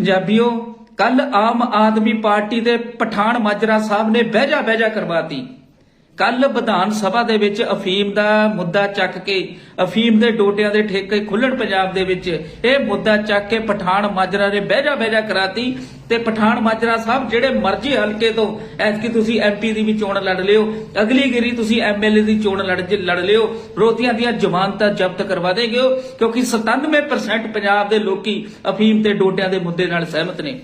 ਪੰਜਾਬੀਓ ਕੱਲ ਆਮ ਆਦਮੀ ਪਾਰਟੀ ਦੇ ਪਠਾਨ ਮਾਜਰਾ ਸਾਹਿਬ ਨੇ ਬਹਿਜਾ ਬਹਿਜਾ ਕਰਵਾਤੀ। ਕੱਲ ਵਿਧਾਨ ਸਭਾ ਦੇ ਵਿੱਚ ਅਫੀਮ ਦਾ ਮੁੱਦਾ ਚੱਕ ਕੇ, ਅਫੀਮ ਦੇ ਡੋਟਿਆਂ ਦੇ ਠੇਕੇ ਖੁੱਲਣ ਪੰਜਾਬ ਦੇ ਵਿੱਚ, ਇਹ ਮੁੱਦਾ ਚੱਕ ਕੇ ਪਠਾਨ ਮਾਜਰਾ ਨੇ ਬਹਿਜਾ ਬਹਿਜਾ ਕਰਾਤੀ ਤੇ ਪਠਾਨ ਮਾਜਰਾ ਸਾਹਿਬ ਜਿਹੜੇ ਮਰਜ਼ੀ ਹਲਕੇ ਤੋਂ, ਐਤਕੀ ਤੁਸੀਂ ਐਮਪੀ ਦੀ ਵੀ ਚੋਣ ਲੜ ਲਿਓ, ਅਗਲੀ ਗਿਰੀ ਤੁਸੀਂ ਐਮਐਲਏ ਦੀ ਚੋਣ ਲੜ ਲੜ ਲਿਓ, ਰੋਤੀਆਂ ਦੀਆਂ ਜ਼ਮਾਨਤਾਂ ਜ਼ਬਤ ਕਰਵਾ ਦੇਗੇ ਕਿਉਂਕਿ 97% ਪੰਜਾਬ ਦੇ ਲੋਕੀ ਅਫੀਮ ਤੇ ਡੋਟਿਆਂ ਦੇ ਮੁੱਦੇ ਨਾਲ ਸਹਿਮਤ ਨੇ।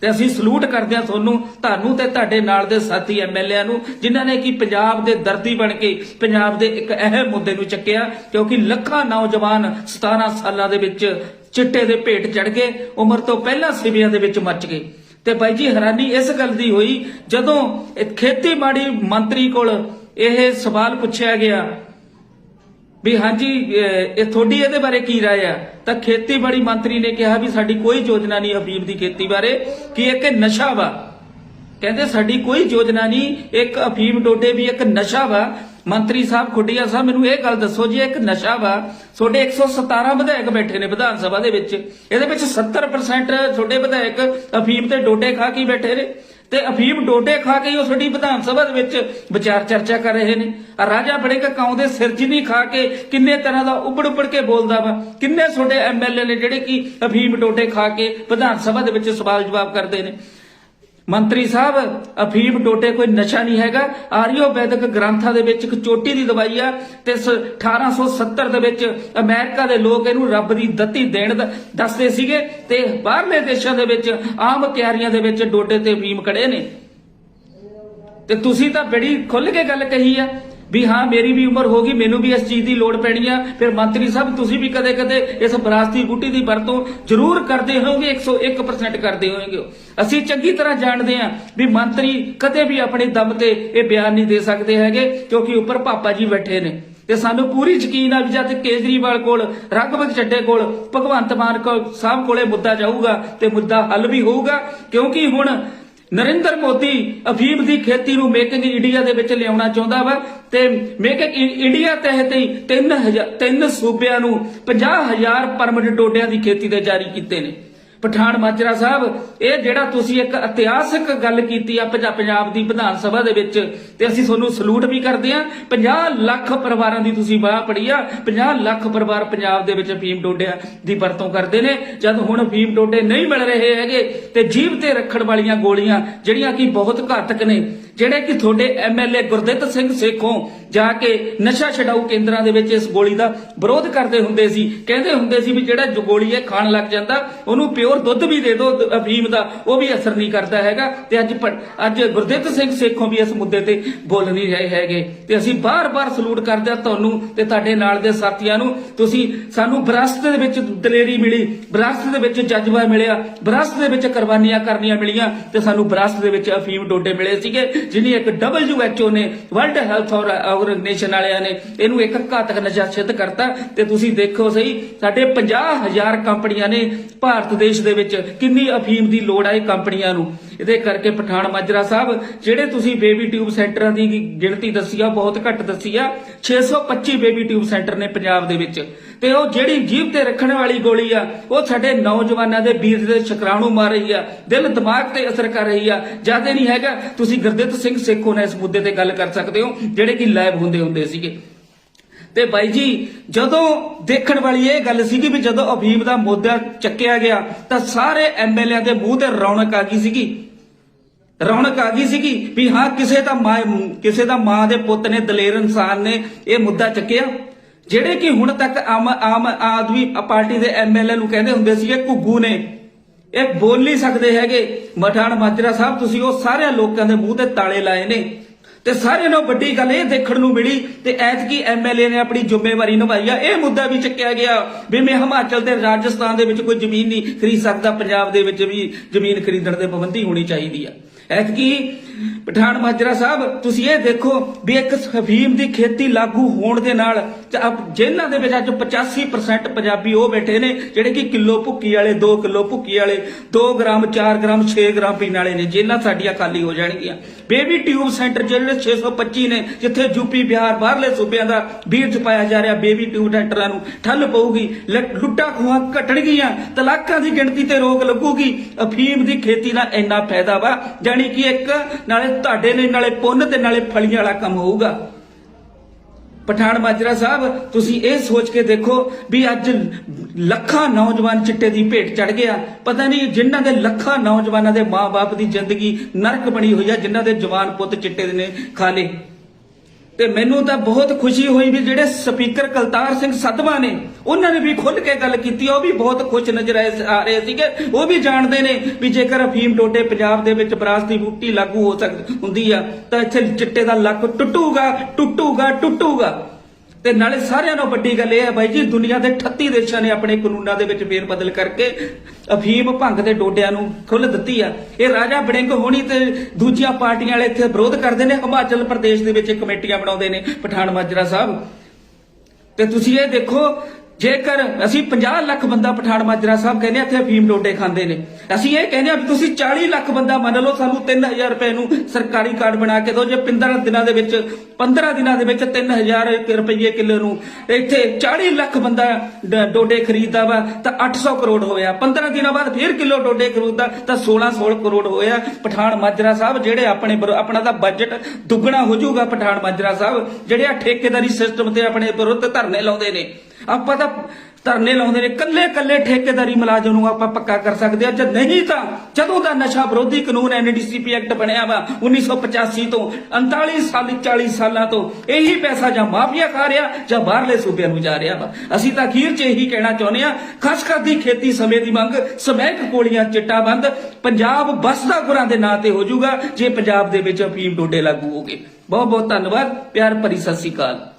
ਤੇ ਅਸੀਂ ਸਲੂਟ ਕਰਦੇ ਹਾਂ ਤੁਹਾਨੂੰ ਤੁਹਾਨੂੰ ਤੇ ਤੁਹਾਡੇ ਨਾਲ ਦੇ ਸਾਥੀ ਐਮਐਲਏ ਨੂੰ, ਜਿਨ੍ਹਾਂ ਨੇ ਕਿ ਪੰਜਾਬ ਦੇ ਦਰਦੀ ਬਣ ਕੇ ਪੰਜਾਬ ਦੇ ਇੱਕ ਅਹਿਮ ਮੁੱਦੇ ਨੂੰ ਚੱਕਿਆ, ਕਿਉਂਕਿ ਲੱਖਾਂ ਨੌਜਵਾਨ 17 ਸਾਲਾਂ ਦੇ ਵਿੱਚ ਚਿੱਟੇ ਦੇ ਭੇਟ ਚੜ ਗਏ, ਉਮਰ ਤੋਂ ਪਹਿਲਾਂ ਸਿਵਿਆਂ ਦੇ ਵਿੱਚ ਮੱਚ ਗਏ। ਤੇ ਬਾਈ ਜੀ, ਹੈਰਾਨੀ ਇਸ ਗੱਲ ਦੀ ਹੋਈ, ਜਦੋਂ ਖੇਤੀਬਾੜੀ ਮੰਤਰੀ ਕੋਲ ਇਹ ਸਵਾਲ ਪੁੱਛਿਆ ਗਿਆ ਵੀ ਹਾਂਜੀ ਇਹ ਤੁਹਾਡੀ ਇਹਦੇ ਬਾਰੇ ਕੀ ਰਾਏ ਆ? ਤਾਂ ਖੇਤੀਬਾੜੀ ਮੰਤਰੀ ਨੇ ਕਿਹਾ ਵੀ ਸਾਡੀ ਕੋਈ ਯੋਜਨਾ ਨਹੀਂ ਅਫੀਮ ਦੀ ਖੇਤੀ ਬਾਰੇ, ਕਿ ਇਹ ਨਸ਼ਾ ਵਾ। ਕਹਿੰਦੇ ਸਾਡੀ ਕੋਈ ਯੋਜਨਾ ਨਹੀਂ, ਇੱਕ ਅਫੀਮ ਡੋਡੇ ਵੀ ਇੱਕ ਨਸ਼ਾ ਵਾ। ਮੰਤਰੀ ਸਾਹਿਬ ਖੁੱਡੀਆ ਸਾਹਿਬ, ਮੈਨੂੰ ਇਹ ਗੱਲ ਦੱਸੋ ਜੀ ਇਹ ਇੱਕ ਨਸ਼ਾ ਵਾ। ਤੁਹਾਡੇ 117 ਵਿਧਾਇਕ ਬੈਠੇ ਨੇ ਵਿਧਾਨ ਸਭਾ ਦੇ ਵਿੱਚ। ਇਹਦੇ ਵਿੱਚ 70% ਤੁਹਾਡੇ ਵਿਧਾਇਕ ਅਫੀਮ ਤੇ ਡੋਡੇ ਖਾ ਕੇ ਬੈਠੇ ਨੇ। ਤੇ ਅਫੀਮ ਡੋਡੇ ਖਾ ਕੇ ਉਹ ਸਾਡੀ ਵਿਧਾਨ ਸਭਾ ਦੇ ਵਿੱਚ ਵਿਚਾਰ ਚਰਚਾ ਕਰ ਰਹੇ ਨੇ। ਆ ਰਾਜਾ ਬੜੇ ਕਾਉਂ ਦੇ ਸਿਰਜਣੀ ਖਾ ਕੇ ਕਿੰਨੇ ਤਰ੍ਹਾਂ ਦਾ ਉੱਬੜ ਉੱਬੜ ਕੇ ਬੋਲਦਾ ਵਾ। ਕਿੰਨੇ ਤੁਹਾਡੇ ਐਮਐਲਏ ਨੇ ਜਿਹੜੇ ਕਿ ਅਫੀਮ ਡੋਡੇ ਖਾ ਕੇ ਵਿਧਾਨ ਸਭਾ ਦੇ ਵਿੱਚ ਸਵਾਲ ਜਵਾਬ ਕਰਦੇ ਨੇ। ਮੰਤਰੀ ਸਾਹਿਬ, ਅਫੀਮ ਡੋਟੇ ਕੋਈ ਨਸ਼ਾ ਨਹੀਂ ਹੈਗਾ। ਆਰੀਓ ਵੈਦਿਕ ਗ੍ਰੰਥਾਂ ਦੇ ਵਿੱਚ ਇੱਕ ਚੋਟੀ ਦੀ ਦਵਾਈ ਆ ਤੇ ਸ- 1870 ਦੇ ਵਿੱਚ ਅਮਰੀਕਾ ਦੇ ਲੋਕ ਇਹਨੂੰ ਰੱਬ ਦੀ ਦਿੱਤੀ ਦੇਣ ਦਾ, ਦੱਸਦੇ ਸੀਗੇ ਤੇ ਬਾਹਰਲੇ ਦੇਸ਼ਾਂ ਦੇ ਵਿੱਚ ਆਮ ਕਿਆਰੀਆਂ ਦੇ ਵਿੱਚ ਡੋਟੇ ਤੇ ਅਫੀਮ ਕੜੇ ਨੇ। ਤੇ ਤੁਸੀਂ ਤਾਂ ਬੜੀ ਖੁੱਲ ਕੇ ਗੱਲ ਕਹੀ ਆ। ਵੀ ਹਾਂ, ਮੇਰੀ ਵੀ ਉਮਰ ਹੋ ਗਈ, ਮੈਨੂੰ ਵੀ ਇਸ ਚੀਜ਼ ਦੀ ਲੋੜ ਪੈਣੀ ਆ। ਫਿਰ ਮੰਤਰੀ ਸਾਹਿਬ, ਤੁਸੀਂ ਵੀ ਕਦੇ-ਕਦੇ ਇਸ ਵਿਰਾਸਤੀ ਬੂਟੀ ਦੀ ਵਰਤੋਂ ਜ਼ਰੂਰ ਕਰਦੇ ਹੋਵੋਗੇ 101% ਕਰਦੇ ਹੋਵੋਗੇ। ਅਸੀਂ ਚੰਗੀ ਤਰ੍ਹਾਂ ਜਾਣਦੇ ਆ ਵੀ ਮੰਤਰੀ ਕਦੇ ਵੀ ਆਪਣੇ ਦਮ ਤੇ ਇਹ ਬਿਆਨ ਨਹੀਂ ਦੇ ਸਕਦੇ ਹੈਗੇ, ਕਿਉਂਕਿ ਉੱਪਰ ਪਾਪਾ ਜੀ ਬੈਠੇ ਨੇ। ਤੇ ਸਾਨੂੰ ਪੂਰੀ ਯਕੀਨ ਆ ਵੀ ਜਦ ਕੇਜਰੀਵਾਲ ਕੋਲ ਰਗਵਤ ਚੱਡੇ ਕੋਲ, ਭਗਵੰਤ ਮਾਨ ਕੋਲ, ਸਾਹਿਬ ਕੋਲੇ ਮੁੱਦਾ ਜਾਊਗਾ ਤੇ ਮੁੱਦਾ ਹੱਲ ਵੀ ਹੋਊਗਾ, ਕਿਉਂਕਿ ਹੁਣ ਨਰਿੰਦਰ ਮੋਦੀ ਅਫੀਮ ਦੀ ਖੇਤੀ ਨੂੰ ਮੇਕਿੰਗ ਇੰਡੀਆ ਦੇ ਵਿੱਚ ਲਿਆਉਣਾ ਚਾਹੁੰਦਾ ਵਾ ਤੇ ਮੇਕਿੰਗ ਇੰਡੀਆ ਤਹਿਤ ਹੀ 3000 ਤਿੰਨ ਸੂਬਿਆਂ ਨੂੰ 50000 ਪਰਮਿਟ ਡੋਡਿਆਂ ਦੀ ਖੇਤੀ ਦੇ ਜਾਰੀ ਕੀਤੇ ਨੇ। ਪਠਾਨ ਮਾਜਰਾ ਸਾਹਿਬ, ਇਹ ਜਿਹੜਾ ਤੁਸੀਂ ਇੱਕ ਇਤਿਹਾਸਕ ਗੱਲ ਕੀਤੀ ਆ ਪੰਜਾਬ ਦੀ ਵਿਧਾਨ ਸਭਾ ਦੇ ਵਿੱਚ, ਤੇ ਅਸੀਂ ਤੁਹਾਨੂੰ ਸਲੂਟ ਵੀ ਕਰਦੇ ਆ 50 ਲੱਖ ਪਰਿਵਾਰਾਂ ਦੀ ਤੁਸੀਂ ਬਾਹ ਪੜੀ ਆ 50 ਲੱਖ ਪਰਿਵਾਰ ਪੰਜਾਬ ਦੇ ਵਿੱਚ ਫੀਮ ਡੋਡਿਆਂ ਦੀ ਵਰਤੋਂ ਕਰਦੇ ਨੇ। ਜਦ ਹੁਣ ਫੀਮ ਡੋਡੇ ਨਹੀਂ ਮਿਲ ਰਹੇ ਹੈਗੇ, ਤੇ ਜੀਵ ਤੇ ਰੱਖਣ ਵਾਲੀਆਂ ਗੋਲੀਆਂ, ਜਿਹੜੀਆਂ ਕਿ ਬਹੁਤ ਘਾਤਕ ਨੇ ਜਿਹੜੇ ਕਿ ਤੁਹਾਡੇ ਐਮਐਲਏ ਗੁਰਦਿੱਤ ਸਿੰਘ ਸੇਖੋਂ ਜਾ ਕੇ ਨਸ਼ਾ ਛਡਾਊ ਕੇਂਦਰਾਂ ਦੇ ਵਿੱਚ ਇਸ ਗੋਲੀ ਦਾ ਵਿਰੋਧ ਕਰਦੇ ਹੁੰਦੇ ਸੀ, ਕਹਿੰਦੇ ਹੁੰਦੇ ਸੀ ਵੀ ਜਿਹੜਾ ਗੋਲੀ ਇਹ ਖਾਣ ਲੱਗ ਜਾਂਦਾ, ਉਹਨੂੰ ਪਿਓਰ ਦੁੱਧ ਵੀ ਦੇ ਦਿਓ ਅਫੀਮ ਦਾ, ਉਹ ਵੀ ਅਸਰ ਨਹੀਂ ਕਰਦਾ ਹੈਗਾ। ਤੇ ਅੱਜ ਅੱਜ ਗੁਰਦਿੱਤ ਸਿੰਘ ਸੇਖੋਂ ਵੀ ਇਸ ਮੁੱਦੇ ਤੇ ਬੋਲ ਨਹੀਂ ਰਹੇ ਹੈਗੇ। ਤੇ ਅਸੀਂ ਬਾਰ-ਬਾਰ ਸਲੂਟ ਕਰਦੇ ਹਾਂ ਤੁਹਾਨੂੰ ਤੇ ਤੁਹਾਡੇ ਨਾਲ ਦੇ ਸਾਥੀਆਂ ਨੂੰ। ਤੁਸੀਂ ਸਾਨੂੰ ਵਿਰਾਸਤ ਦੇ ਵਿੱਚ ਦਲੇਰੀ ਮਿਲੀ, ਵਿਰਾਸਤ ਦੇ ਵਿੱਚ ਜਜ਼ਬਾ ਮਿਲਿਆ, ਵਿਰਾਸਤ ਦੇ ਵਿੱਚ ਕੁਰਬਾਨੀਆਂ ਕਰਨੀਆਂ ਮਿਲੀਆਂ ਤੇ ਸਾਨੂੰ ਵਿਰਾਸਤ ਦੇ ਵਿੱਚ ਅਫੀਮ ਡੋਡੇ ਮਿਲੇ ਸੀਗੇ। ਜਿਹਨੀ ਇੱਕ WHO ਨੇ ਵਰਲਡ ਹੈਲਥ ਆਰਗੇਨਾਈਜੇਸ਼ਨ ਵਾਲਿਆਂ ਨੇ ਇਹਨੂੰ ਇੱਕ ਘਾਤਕ ਨਸ਼ਾ ਸਿੱਧ ਕਰਤਾ। ਤੇ ਤੁਸੀਂ ਦੇਖੋ ਸਹੀ, ਸਾਡੇ 50000 ਕੰਪਨੀਆਂ ਨੇ ਭਾਰਤ ਦੇਸ਼ ਦੇ ਵਿੱਚ ਕਿੰਨੀ ਅਫੀਮ ਦੀ ਲੋੜ ਆ ਇਹ ਕੰਪਨੀਆਂ ਨੂੰ। ਇਹਦੇ ਕਰਕੇ ਪਠਾਨ ਮਾਜਰਾ ਸਾਹਿਬ, ਜਿਹੜੇ ਤੁਸੀਂ ਬੇਬੀ ਟਿਊਬ ਸੈਂਟਰਾਂ ਦੀ ਗਿਣਤੀ ਦੱਸੀ ਆ, ਬਹੁਤ ਘੱਟ ਦੱਸੀ ਆ 625 ਬੇਬੀ ਟਿਊਬ ਸੈਂਟਰ ਨੇ ਪੰਜਾਬ ਦੇ ਵਿੱਚ। ਤੇ ਉਹ ਜਿਹੜੀ ਜੀਭ ਤੇ ਰੱਖਣ ਵਾਲੀ ਗੋਲੀ ਆ, ਉਹ ਸਾਡੇ ਨੌਜਵਾਨਾਂ ਦੇ ਵੀਰ ਦੇ ਸ਼ੁਕਰਾਣੂ ਮਾਰ ਰਹੀ ਆ, ਦਿਲ ਦਿਮਾਗ ਤੇ ਅਸਰ ਕਰ ਰਹੀ ਆ। ਜ਼ਿਆਦਾ ਨਹੀਂ ਹੈਗਾ, ਤੁਸੀਂ ਗੁਰਦਿੱਤ ਸਿੰਘ ਸੇਖੋਂ ਨਾਲ ਇਸ ਮੁੱਦੇ ਤੇ ਗੱਲ ਕਰ ਸਕਦੇ ਹੋ, ਜਿਹੜੇ ਕਿ ਲਾਈਵ ਹੁੰਦੇ ਹੁੰਦੇ ਸੀਗੇ। ਤੇ ਬਾਈ ਜੀ, ਜਦੋਂ ਦੇਖਣ ਵਾਲੀ ਇਹ ਗੱਲ ਸੀਗੀ ਵੀ ਜਦੋਂ ਅਫੀਮ ਦਾ ਮੁੱਦਾ ਚੱਕਿਆ ਗਿਆ, ਤਾਂ ਸਾਰੇ ਐਮਐਲਏ ਦੇ ਮੂੰਹ ਤੇ ਰੌਣਕ ਆ ਗਈ ਸੀਗੀ। ਰੌਣਕ ਆ ਗਈ ਸੀਗੀ ਵੀ ਹਾਂ, ਕਿਸੇ ਦਾ ਮਾਂ ਕਿਸੇ ਦਾ ਮਾਂ ਦੇ ਪੁੱਤ ਨੇ, ਦਲੇਰ ਇਨਸਾਨ ਨੇ ਇਹ ਮੁੱਦਾ ਚੱਕਿਆ। ਜਿਹੜੇ ਕਿ ਹੁਣ ਤੱਕ ਆਮ ਆਮ ਆਦਮੀ ਪਾਰਟੀ ਦੇ ਐਮਐਲਏ ਨੂੰ ਕਹਿੰਦੇ ਹੁੰਦੇ ਸੀਗੇ, ਘੁੱਗੂ ਨੇ। ਇਹ ਬੋਲ ਨਹੀਂ ਸਕਦੇ ਹੈਗੇ। ਮਠਾਣ ਮਾਜਰਾ ਸਾਹਿਬ, ਤੁਸੀਂ ਉਹ ਸਾਰੇ ਲੋਕਾਂ ਦੇ ਮੂੰਹ ਤੇ ਤਾਲੇ ਲਾਏ ਨੇ। ਤੇ ਸਾਰਿਆਂ ਨੂੰ ਵੱਡੀ ਗੱਲ ਇਹ ਦੇਖਣ ਨੂੰ ਮਿਲੀ ਤੇ ਐਤਕੀ ਐਮਐਲਏ ਨੇ ਆਪਣੀ ਜ਼ਿੰਮੇਵਾਰੀ ਨਿਭਾਈ ਆ। ਇਹ ਮੁੱਦਾ ਵੀ ਚੱਕਿਆ ਗਿਆ ਵੀ ਮੈਂ ਹਿਮਾਚਲ ਤੇ ਰਾਜਸਥਾਨ ਦੇ ਵਿੱਚ ਕੋਈ ਜ਼ਮੀਨ ਨਹੀਂ ਖਰੀਦ ਸਕਦਾ, ਪੰਜਾਬ ਦੇ ਵਿੱਚ ਵੀ ਜ਼ਮੀਨ ਖਰੀਦਣ ਦੇ ਪਾਬੰਦੀ ਹੋਣੀ ਚਾਹੀਦੀ ਆ। ਐਤਕੀ ਪਠਾਨ ਮਾਜਰਾ ਸਾਹਿਬ, ਤੁਸੀਂ ਇਹ ਦੇਖੋ ਵੀ ਇੱਕ ਹਫੀਮ ਦੀ ਖੇਤੀ ਲਾਗੂ ਹੋਣ ਦੇ ਨਾਲ ਜੇਲ੍ਹਾਂ ਦੇ ਵਿੱਚ ਅੱਜ 85% ਪੰਜਾਬੀ ਉਹ ਬੈਠੇ ਨੇ ਜਿਹੜੇ ਕਿ ਕਿਲੋ ਭੁੱਕੀ ਵਾਲੇ 2 ਕਿਲੋ ਭੁੱਕੀ ਵਾਲੇ 2 ਗ੍ਰਾਮ 4 ਗ੍ਰਾਮ 6 ਗ੍ਰਾਮ ਪੀਣ ਵਾਲੇ ਨੇ। ਜੇਲ੍ਹਾਂ ਸਾਡੀਆਂ ਖਾਲੀ ਹੋ ਜਾਣਗੀਆਂ। ਬੇਬੀ ਟਿਊਬ ਸੈਂਟਰ ਜਿਹੜੇ 625 ਨੇ, ਜਿੱਥੇ ਯੂਪੀ ਬਿਹਾਰ ਬਾਹਰਲੇ ਸੂਬਿਆਂ ਦਾ ਵੀਰ ਪਾਇਆ ਜਾ ਰਿਹਾ ਬੇਬੀ ਟਿਊਬ ਸੈਂਟਰਾਂ ਨੂੰ। ਠੱਲ ਪਊਗੀ, ਲ- ਲੁੱਟਾਂ ਖੋਹਾਂ ਘਟਣਗੀਆਂ ਤਲਾਕਾਂ ਦੀ ਗਿਣਤੀ ਤੇ ਰੋਕ ਲੱਗੂਗੀ। ਅਫੀਮ ਦੀ ਖੇਤੀ ਨਾਲ ਇੰਨਾ ਫਾਇਦਾ ਵਾ, ਜਾਣੀ ਕਿ ਇੱਕ ਨਾਲੇ ਤੁਹਾਡੇ ਲਈ, ਨਾਲੇ ਪੁੰਨ ਤੇ ਨਾਲੇ ਫਲੀਆਂ ਵਾਲਾ ਕੰਮ ਹੋਊਗਾ। ਪਠਾਨ ਮਾਜਰਾ ਸਾਹਿਬ, ਤੁਸੀਂ ਇਹ ਸੋਚ ਕੇ ਦੇਖੋ ਵੀ ਅੱਜ ਲੱਖਾਂ ਨੌਜਵਾਨ ਚਿੱਟੇ ਦੀ ਭੇਟ ਚੜ ਗਿਆ। ਪਤਾ ਨਹੀਂ ਜਿਨ੍ਹਾਂ ਦੇ ਲੱਖਾਂ ਨੌਜਵਾਨਾਂ ਦੇ ਮਾਪੇ ਦੀ ਜ਼ਿੰਦਗੀ ਨਰਕ ਬਣੀ ਹੋਈ ਆ, ਜਿਨ੍ਹਾਂ ਦੇ ਜਵਾਨ ਪੁੱਤ ਚਿੱਟੇ ਦੇ ਨੇ ਖਾ ਲਏ। ਤੇ ਮੈਨੂੰ ਤਾਂ ਬਹੁਤ ਖੁਸ਼ੀ ਹੋਈ ਵੀ ਜਿਹੜੇ ਸਪੀਕਰ ਕਲਤਾਰ ਸਿੰਘ ਸਦਵਾ ਨੇ, ਉਹਨਾਂ ਨੇ ਵੀ ਖੁੱਲ ਕੇ ਗੱਲ ਕੀਤੀ, ਉਹ ਵੀ ਬਹੁਤ ਖੁਸ਼ ਨਜ਼ਰ ਆਏ- ਆ ਰਹੇ ਸੀਗੇ। ਉਹ ਵੀ ਜਾਣਦੇ ਨੇ ਵੀ ਜੇਕਰ ਅਫੀਮ ਟੋਟੇ ਪੰਜਾਬ ਦੇ ਵਿੱਚ ਵਿਰਾਸਤੀ ਬੂਟੀ ਲਾਗੂ ਹੋ ਸਕਦੀ ਹੁੰਦੀ ਆ, ਤਾਂ ਇੱਥੇ ਚਿੱਟੇ ਦਾ ਲੱਕ ਟੁੱਟੂਗਾ ਟੁੱਟੂਗਾ ਟੁੱਟੂਗਾ। ਤੇ ਨਾਲੇ ਸਾਰਿਆਂ ਨਾਲੋਂ ਵੱਡੀ ਗੱਲ ਇਹ ਹੈ ਬਾਈ ਜੀ, ਦੁਨੀਆ ਦੇ 38 ਦੇਸ਼ਾਂ ਨੇ ਆਪਣੇ ਕਾਨੂੰਨਾਂ ਦੇ ਵਿੱਚ ਫੇਰ ਬਦਲ ਕਰਕੇ ਅਫੀਮ ਭੰਗ ਦੇ ਡੋਡਿਆਂ ਨੂੰ ਖੁੱਲ ਦਿੱਤੀ ਆ। ਇਹ ਰਾਜਾ ਬੜਿੰਗ ਹੋਣੀ ਤੇ ਦੂਜੀਆਂ ਪਾਰਟੀਆਂ ਵਾਲੇ ਇੱਥੇ ਵਿਰੋਧ ਕਰਦੇ ਨੇ, ਹਿਮਾਚਲ ਪ੍ਰਦੇਸ਼ ਦੇ ਵਿੱਚ ਕਮੇਟੀਆਂ ਬਣਾਉਂਦੇ ਨੇ, ਪਠਾਨ ਮਾਜਰਾ ਸਾਹਿਬ। ਤੇ ਤੁਸੀਂ ਇਹ ਦੇਖੋ ਜੇਕਰ ਅਸੀਂ 50 ਲੱਖ ਬੰਦਾ ਪਠਾਨ ਮਾਜਰਾ ਸਾਹਿਬ ਕਹਿੰਦੇ ਇੱਥੇ ਅਫੀਮ ਡੋਡੇ ਖਾਂਦੇ ਨੇ। ਅਸੀਂ ਇਹ ਕਹਿੰਦੇ ਆ ਵੀ ਤੁਸੀਂ 40 ਲੱਖ ਬੰਦਾ ਮੰਨ ਲਓ, ਸਾਨੂੰ 3000 ਰੁਪਏ ਨੂੰ ਸਰਕਾਰੀ ਕਾਰਡ ਬਣਾ ਕੇ ਦਿਓ, ਜੇ 15 ਦਿਨਾਂ ਦੇ ਵਿੱਚ 15 ਦਿਨਾਂ ਦੇ ਵਿੱਚ 3000 ਰੁਪਏ ਕਿਲੋ ਨੂੰ ਇੱਥੇ 40 ਲੱਖ ਬੰਦਾ ਡੋਡੇ ਖਰੀਦਦਾ ਵਾ, ਤਾਂ 800 ਕਰੋੜ ਹੋਇਆ। 15 ਦਿਨਾਂ ਬਾਅਦ ਫਿਰ ਕਿਲੋ ਡੋਡੇ ਖਰੀਦਦਾ, ਤਾਂ 16 16 ਕਰੋੜ ਹੋਇਆ। ਪਠਾਨ ਮਾਜਰਾ ਸਾਹਿਬ ਜਿਹੜੇ ਆਪਣੇ ਆਪਣਾ ਦਾ ਬਜਟ ਦੁੱਗਣਾ ਹੋ ਜਾਊਗਾ ਪਠਾਨ ਮਾਜਰਾ ਸਾਹਿਬ, ਜਿਹੜੇ ਆ ਠੇਕੇਦਾਰੀ ਸਿਸਟਮ ਤੇ ਆਪਣੇ ਵਿਰੁੱਧ ਧਰਨੇ ਲਾਉਂਦੇ ਨੇ। ਆਪਾਂ ਤਾਂ ਧਰਨੇ ਲਾਉਂਦੇ ਨੇ ਕੱਲੇ ਕੱਲੇ ਠੇਕੇਦਾਰੀ ਮੁਲਾਜ਼ਮ ਨੂੰ ਆਪਾਂ ਪੱਕਾ ਕਰ ਸਕਦੇ ਆ ਜੇ ਨਹੀਂ ਤਾਂ ਜਦੋਂ ਦਾ ਨਸ਼ਾ ਵਿਰੋਧੀ ਕਾਨੂੰਨ ਐਨਡੀਸੀਪੀ ਐਕਟ ਬਣਿਆ ਵਾ 1985 ਤੋਂ 39 ਸਾਲ 40 ਸਾਲਾਂ ਤੋਂ ਇਹੀ ਪੈਸਾ ਜਾਂ ਮਾਫੀਆ ਖਾ ਰਿਹਾ ਜਾਂ ਬਾਹਰਲੇ ਸੂਬਿਆਂ ਨੂੰ ਜਾ ਰਿਹਾ ਵਾ। ਅਸੀਂ ਤਾਂ ਅਖੀਰ 'ਚ ਇਹੀ ਕਹਿਣਾ ਚਾਹੁੰਦੇ ਆ ਖਾਸ ਦੀ ਖੇਤੀ ਸਮੇਂ ਦੀ ਮੰਗ, ਸਮੈਕ ਗੋਲੀਆਂ, ਚਿੱਟਾ ਬੰਦ, ਪੰਜਾਬ ਬਸਦਾ ਗੁਰਾਂ ਦੇ ਨਾਂ ਤੇ ਹੋ ਜਾਊਗਾ, ਜੇ ਪੰਜਾਬ ਦੇ ਵਿੱਚ ਅਫੀਮ ਡੋਡੇ ਲਾਗੂ ਹੋਗੇ ਬਹੁਤ ਬਹੁਤ ਧੰਨਵਾਦ, ਪਿਆਰ ਭਰੀ ਸਤਿ ਸ੍ਰੀ ਅਕਾਲ।